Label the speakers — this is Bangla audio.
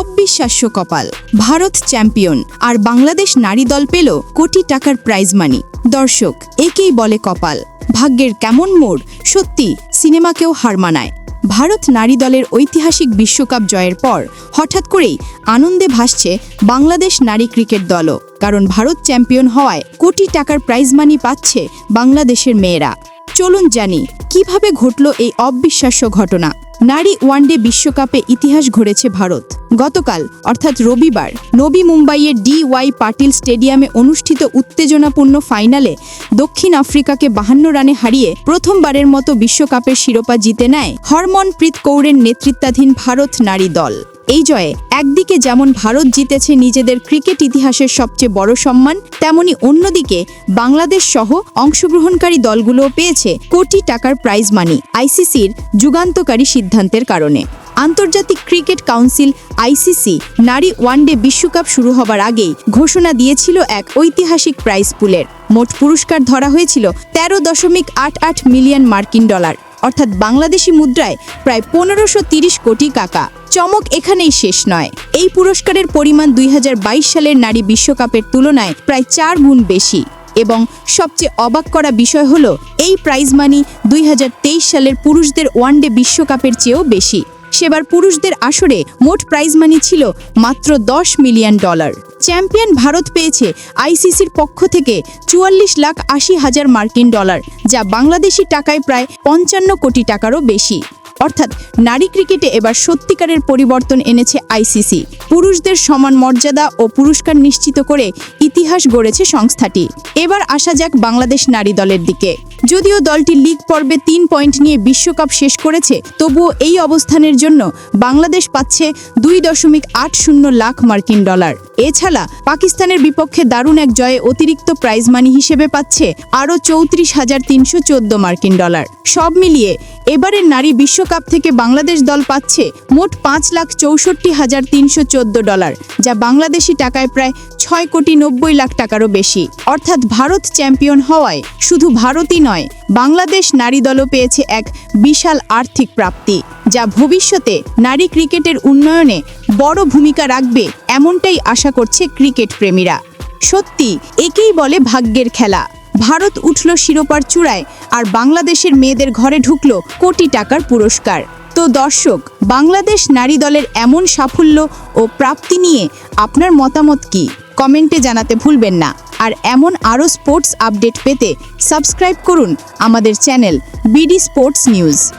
Speaker 1: অবিশ্বাস্য কপাল। ভারত চ্যাম্পিয়ন। আর বাংলাদেশ নারী দল পেল কোটি টাকার প্রাইজ মানি দর্শক, একেই বলে কপাল। ভাগ্যের কেমন মোড়, সত্যি সিনেমাকেও হার মানায়। ভারত নারী দলের ঐতিহাসিক বিশ্বকাপ জয়ের পর হঠাৎ করেই আনন্দে ভাসছে বাংলাদেশ নারী ক্রিকেট দলও। কারণ ভারত চ্যাম্পিয়ন হওয়ায় কোটি টাকার প্রাইজ মানি পাচ্ছে বাংলাদেশের মেয়েরা। চলুন জানি, কীভাবে ঘটল এই অবিশ্বাস্য ঘটনা? নারী ওয়ানডে বিশ্বকাপে ইতিহাস গড়েছে ভারত। গতকাল, অর্থাৎ রবিবার, নবী মুম্বাইয়ের ডি ওয়াই পাটিল স্টেডিয়ামে অনুষ্ঠিত উত্তেজনাপূর্ণ ফাইনালে দক্ষিণ আফ্রিকাকে বাহান্ন রানে হারিয়ে প্রথমবারের মতো বিশ্বকাপের শিরোপা জিতে নেয় হরমনপ্রীত কৌরের নেতৃত্বাধীন ভারত নারী দল। এই জয়ে একদিকে যেমন ভারত জিতেছে নিজেদের ক্রিকেট ইতিহাসের সবচেয়ে বড় সম্মান, তেমনি অন্যদিকে বাংলাদেশ সহ অংশগ্রহণকারী দলগুলোও পেয়েছে কোটি টাকার প্রাইজ মানি আইসিসির যুগান্তকারী সিদ্ধান্তের কারণে। আন্তর্জাতিক ক্রিকেট কাউন্সিল আইসিসি নারী ওয়ানডে বিশ্বকাপ শুরু হবার আগেই ঘোষণা দিয়েছিল এক ঐতিহাসিক প্রাইজ পুলের মোট পুরস্কার ধরা হয়েছিল তেরো দশমিক আট আট মিলিয়ন মার্কিন ডলার। অর্থাৎ বাংলাদেশি মুদ্রায় প্রায় পনেরোশো তিরিশ কোটি টাকা চমক এখানেই শেষ নয়। এই পুরস্কারের পরিমাণ দুই হাজার বাইশ সালের নারী বিশ্বকাপের তুলনায় প্রায় চার গুণ বেশি। এবং সবচেয়ে অবাক করা বিষয় হল, এই প্রাইজ মানি দুই হাজার তেইশ সালের পুরুষদের ওয়ানডে বিশ্বকাপের চেয়েও বেশি। সেবার পুরুষদের আসরে মোট প্রাইজ মানি ছিল মাত্র দশ মিলিয়ন ডলার চ্যাম্পিয়ন ভারত পেয়েছে আইসিসির পক্ষ থেকে চুয়াল্লিশ লাখ আশি হাজার মার্কিন ডলার যা বাংলাদেশি টাকায় প্রায় পঞ্চান্ন কোটি টাকারও বেশি। অর্থাৎ নারী ক্রিকেটে এবার সত্যিকারের পরিবর্তন এনেছে আইসিসি পুরুষদের সমান মর্যাদা ও পুরস্কার নিশ্চিত করে ইতিহাস গড়েছে সংস্থাটি। এবার আসা যাক বাংলাদেশ নারী দলের দিকে। যদিও দলটি লিগ পর্বে তিন পয়েন্ট নিয়ে বিশ্বকাপ শেষ করেছে, তবুও এই অবস্থানের জন্য বাংলাদেশ পাচ্ছে দুই দশমিক আট শূন্য লাখ মার্কিন ডলার। এছাড়া পাকিস্তানের বিপক্ষে দারুণ এক জয়ে অতিরিক্ত প্রাইজ মানি হিসেবে পাচ্ছে আরও চৌত্রিশ হাজার তিনশো চোদ্দ মার্কিন ডলার। সব মিলিয়ে এবারের নারী বিশ্বকাপ থেকে বাংলাদেশ দল পাচ্ছে মোট পাঁচ লাখ চৌষট্টি হাজার তিনশো চোদ্দ ডলার, যা বাংলাদেশি টাকায় প্রায় ছয় কোটি নব্বই লাখ টাকারও বেশি। অর্থাৎ ভারত চ্যাম্পিয়ন হওয়ায় শুধু ভারতই নয়, বাংলাদেশ নারী দলও পেয়েছে এক বিশাল আর্থিক প্রাপ্তি, যা ভবিষ্যতে নারী ক্রিকেটের উন্নয়নে বড় ভূমিকা রাখবে এমনটাই আশা করছে ক্রিকেট প্রেমীরা। সত্যি, একেই বলে ভাগ্যের খেলা। ভারত উঠল শিরোপার চূড়ায় আর বাংলাদেশের মেয়েদের ঘরে ঢুকলো কোটি টাকার পুরস্কার। তো দর্শক, বাংলাদেশ নারী দলের এমন সাফল্য ও প্রাপ্তি নিয়ে আপনার মতামত কি? কমেন্টে জানাতে ভুলবেন না। আর এমন আরও স্পোর্টস আপডেট পেতে সাবস্ক্রাইব করুন আমাদের চ্যানেল বিডি স্পোর্টস নিউজ।